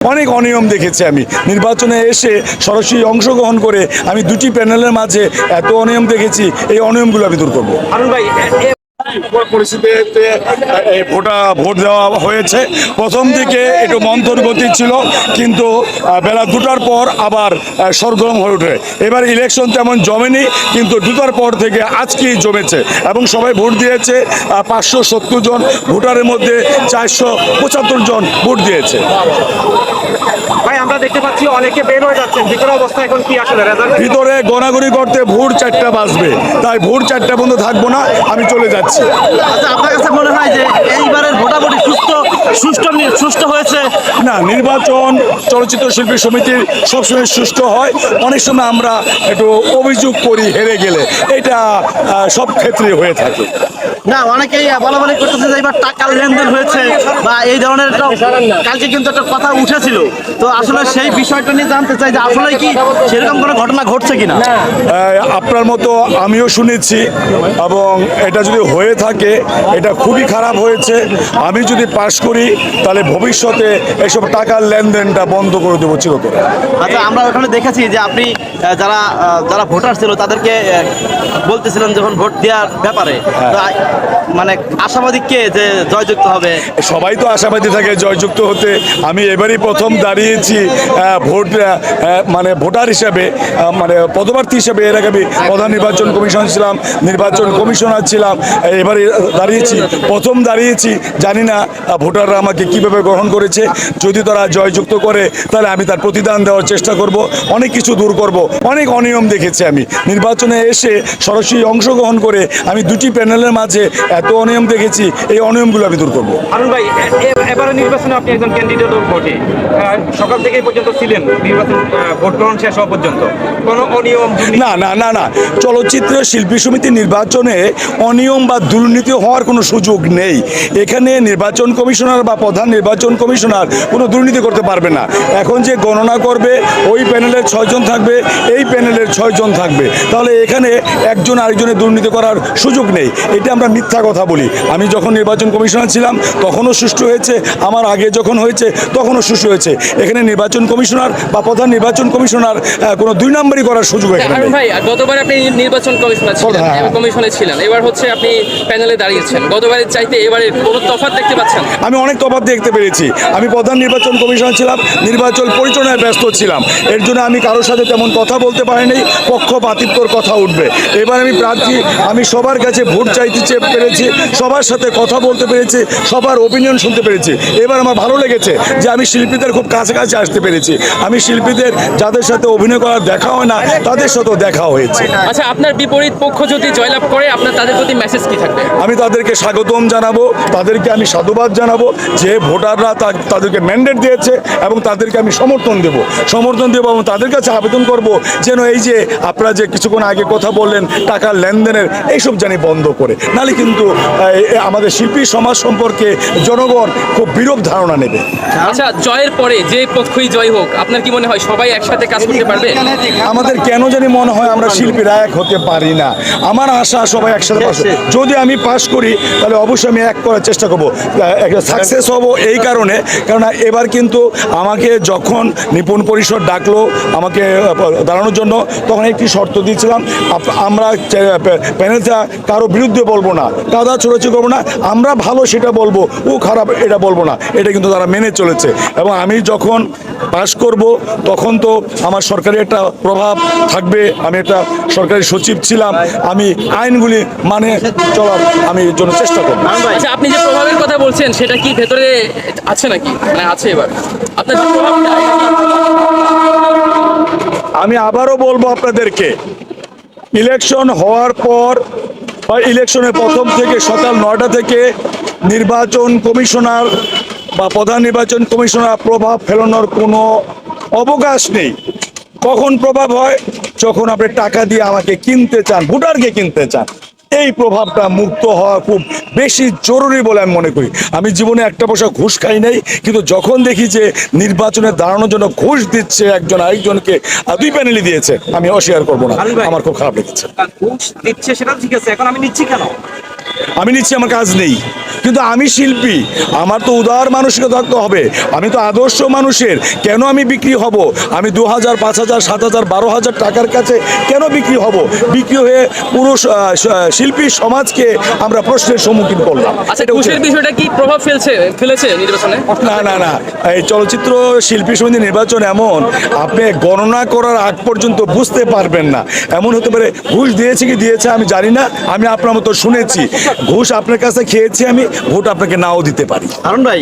অনেক অনিয়ম দেখেছি আমি। নির্বাচনে এসে সরাসরি অংশগ্রহণ করে আমি দুটি প্যানেলের মাঝে এত অনিয়ম দেখেছি, এই অনিয়মগুলো আমি দূর করব। ভাই পরিস্থিতিতে ভোটা, ভোট দেওয়া হয়েছে। প্রথম দিকে একটু মন্থর গতি ছিল, কিন্তু বেলা দুটার পর আবার সরগরম হয়ে ওঠে। এবার ইলেকশন তেমন জমেনি, কিন্তু দুটার পর থেকে আজকেই জমেছে। এবং সবাই ভোট দিয়েছে পাঁচশো সত্তর জন। ভোটারের মধ্যে চারশো পঁচাত্তর জন ভোট দিয়েছে। দেখতে পাচ্ছি অনেকে বের হয়ে যাচ্ছেন। ভিতরে অবস্থা এখন কি আসলে? রেজাল্ট ভিতরে গণাগড়ি করতে ভোর চারটা বাজবে। তাই ভোর চারটা পর্যন্ত থাকব না আমি চলে যাচ্ছি। আচ্ছা আপনার কাছে মনে হয় যে এইবারের ভোটাভুটি সুস্থ সুষ্ঠু না নির্বাচন চলচ্চিত্র শিল্পী সমিতির সবসময় সুষ্ঠু হয়। অনেক সময় আমরা একটু অভিযোগ করি হেরে গেলে। এটা সব ক্ষেত্রে হয়ে থাকে। না অনেকেই বলা বলি করতেছে যে এবার টাকার লেনদেন হয়েছে বা এই ধরনের কালকে কিন্তু একটা কথা উঠেছিল। তো আসলে সেই বিষয়টা নিয়ে জানতে চাই যে আসলে কি সেরকম কোনো ঘটনা ঘটছে কিনা? আপনার মতো আমিও শুনেছি এবং এটা যদি হয়ে থাকে এটা খুবই খারাপ হয়েছে। আমি যদি পাশ করি তাহলে ভবিষ্যতে এসব টাকার লেনদেনটা বন্ধ করে দেবো চিরতরে। আচ্ছা আমরা ওখানে দেখেছি যে আপনি যারা যারা ভোটার ছিল তাদেরকে বলতেছিলেন যখন ভোট দেওয়ার ব্যাপারে। মানে আশাবাদী কে যে জয়যুক্ত হবে? সবাই তো আশাবাদী থাকে জয়যুক্ত হতে। আমি এবারই প্রথম দাঁড়িয়েছি ভোট মানে ভোটার হিসাবে মানে পদপ্রার্থী হিসাবে। এর আগে আমি প্রধান নির্বাচন কমিশন ছিলাম নির্বাচন কমিশনার ছিলাম এবারে দাঁড়িয়েছি প্রথম দাঁড়িয়েছি। জানি না ভোটাররা আমাকে কীভাবে গ্রহণ করেছে। যদি তারা জয়যুক্ত করে তাহলে আমি তার প্রতিদান দেওয়ার চেষ্টা করব অনেক কিছু দূর করব অনেক অনিয়ম দেখেছি আমি। নির্বাচনে এসে সরাসরি অংশগ্রহণ করে আমি দুটি প্যানেলের মাঝে এত অনিয়ম দেখেছি এই অনিয়মগুলো আমি দূর করব। ভাই এবারে নির্বাচনে আপনি একজন ক্যান্ডিডেট ভোটে। সকাল থেকে পর্যন্ত ছিলেন নির্বাচন ভোট গ্রহণ শেষ হওয়া পর্যন্ত। কোনো অনিয়ম না না না না। চলচ্চিত্র শিল্পী সমিতি নির্বাচনে অনিয়ম বা দুর্নীতি হওয়ার কোনো সুযোগ নেই। এখানে নির্বাচন কমিশনার বা প্রধান নির্বাচন কমিশনার কোনো দুর্নীতি করতে পারবে না। এখন যে গণনা করবে ওই প্যানেলের ছয়জন থাকবে এই প্যানেলের ছয়জন থাকবে। তাহলে এখানে একজন আরেকজনের দুর্নীতি করার সুযোগ নেই। এটা আমরা মিথ্যা কথা বলি। আমি যখন নির্বাচন কমিশনার ছিলাম তখনও সুষ্ঠু হয়েছে। আমার আগে যখন হয়েছে তখনও সুষ্ঠু হয়েছে। এখানে নির্বাচন কমিশনার বা প্রধান নির্বাচন কমিশনার কোনো দুই নম্বরই করার সুযোগ এখানে ভাই গতবার আপনি নির্বাচন কমিশনার ছিলেন হ্যাঁ। কমিশনে ছিলেন। এবার হচ্ছে আপনি প্যানেলে দাঁড়িয়েছেন। গতবারের চাইতে এবারে কোনো তফাৎ দেখতে পাচ্ছেন? আমি অনেক তফাৎ দেখতে পেরেছি। আমি প্রধান নির্বাচন কমিশন ছিলাম নির্বাচন পরিচালনায় ব্যস্ত ছিলাম। এর জন্য আমি কারোর সাথে তেমন কথা বলতে পারিনি পক্ষপাতিত্বর কথা উঠবে। এবার আমি প্রার্থী আমি সবার কাছে ভোট চাইতে চে- পেরেছি সবার সাথে কথা বলতে পেরেছি সবার ওপিনিয়ন শুনতে পেরেছি। এবার আমার ভালো লেগেছে যে আমি শিল্পীদের খুব কাছাকাছি আসতে পেরেছি। আমি শিল্পীদের যাদের সাথে অভিনয় করার দেখা হয় না তাদের সাথেও দেখা হয়েছে। আচ্ছা আপনার বিপরীত পক্ষ যদি জয়লাভ করে আপনার তাদের প্রতি মেসেজ কি থাকবে? আমি তাদেরকে স্বাগতম জানাব তাদেরকে আমি সাধুবাদ জানাব যে ভোটাররা তাদেরকে ম্যান্ডেট দিয়েছে এবং তাদেরকে আমি সমর্থন দেব। সমর্থন দেবো এবং তাদের কাছে আবেদন করব যেন এই যে আপনারা যে কিছুক্ষণ আগে কথা বললেন টাকার লেনদেনের এইসব জানি বন্ধ করে। নাহলে কিন্তু আমাদের শিল্পী সমাজ সম্পর্কে জনগণ খুব বিরূপ ধারণা নেবে। আচ্ছা জয়ের পরে যে পক্ষই জয় হোক আপনার কি মনে হয় সবাই একসাথে কাজ করতে পারবে? আমাদের কেন জানি মনে হয় আমরা শিল্পীরা এক হতে পারি না। আমার আশা সবাই একসাথে পাস যদি আমি পাশ করি তাহলে অবশ্যই আমি এক করার চেষ্টা করব। একটা সাকসেস হব এই কারণে। কারণ এবার কিন্তু আমাকে যখন নিপুণ পরিষদ ডাকলো আমাকে দাঁড়ানোর জন্য, তখন একটি শর্ত দিয়েছিলাম আমরা প্যানেলটা কারও বিরুদ্ধে বলব না, কাদা ছোড়াছি করব না, আমরা ভালো সেটা বলব, ও খারাপ এটা বলব না, এটা কিন্তু তারা মেনে চলেছে। এবং আমি যখন পাশ করব, তখন তো আমার সরকারি একটা প্রভাব থাকবে, আমি একটা সরকারি সচিব ছিলাম, আমি আইনগুলি মানে চলার আমি জন্য চেষ্টা করব। আচ্ছা আপনি যে প্রভাবের কথা বলছেন, সেটা কি ভেতরে আছে নাকি? মানে আছে এবার। আমি আবারও বলব আপনাদেরকে ইলেকশন হওয়ার পর বা ইলেকশনের প্রথম থেকে সকাল নয়টা থেকে নির্বাচন কমিশনার বা প্রধান নির্বাচন কমিশনার প্রভাব ফেলানোর কোনো অবকাশ নেই। কখন প্রভাব হয়? যখন আপনি টাকা দিয়ে আমাকে কিনতে চান, ভোটারকে কিনতে চান। এই প্রভাবটা মুক্ত হওয়া খুব বেশি জরুরি বলে আমি মনে করি। আমি জীবনে একটা পয়সা ঘুষ খাই নাই কিন্তু যখন দেখি যে নির্বাচনে দাঁড়ানোর জন্য ঘুষ দিচ্ছে একজন আরেকজনকে আর দুই প্যানেলই দিয়েছে আমি অস্বীকার করব না। আমার খুব খারাপ লেগেছে। ঘুষ দিচ্ছে সেটা ঠিক আছে এখন আমি নিচ্ছি কেন? আমি নিচ্ছি আমার কাজ নেই। কিন্তু আমি শিল্পী আমার তো উদার মানসিকতা থাকতে হবে। আমি তো আদর্শ মানুষের কেন আমি বিক্রি হব? আমি দু হাজার পাঁচ হাজার সাত হাজার বারো হাজার টাকার কাছে কেন বিক্রি হব? বিক্রি হয়ে পুরো শিল্পী সমাজকে আমরা প্রশ্নের সম্মুখীন করলাম। আচ্ছা বিষয়টা কি প্রভাব ফেলছে ফেলেছে নির্বাচনে? না না না। এই চলচ্চিত্র শিল্পী সমিতি নির্বাচন এমন আপনি গণনা করার আগ পর্যন্ত বুঝতে পারবেন না। এমন হতে পারে ঘুষ দিয়েছে কি দিয়েছে আমি জানি না আমি আপনার মতো শুনেছি। ঘুষ আপনার কাছে খেয়েছি আমি ভোট আপনাকে নাও দিতে পারি। কারণ ভাই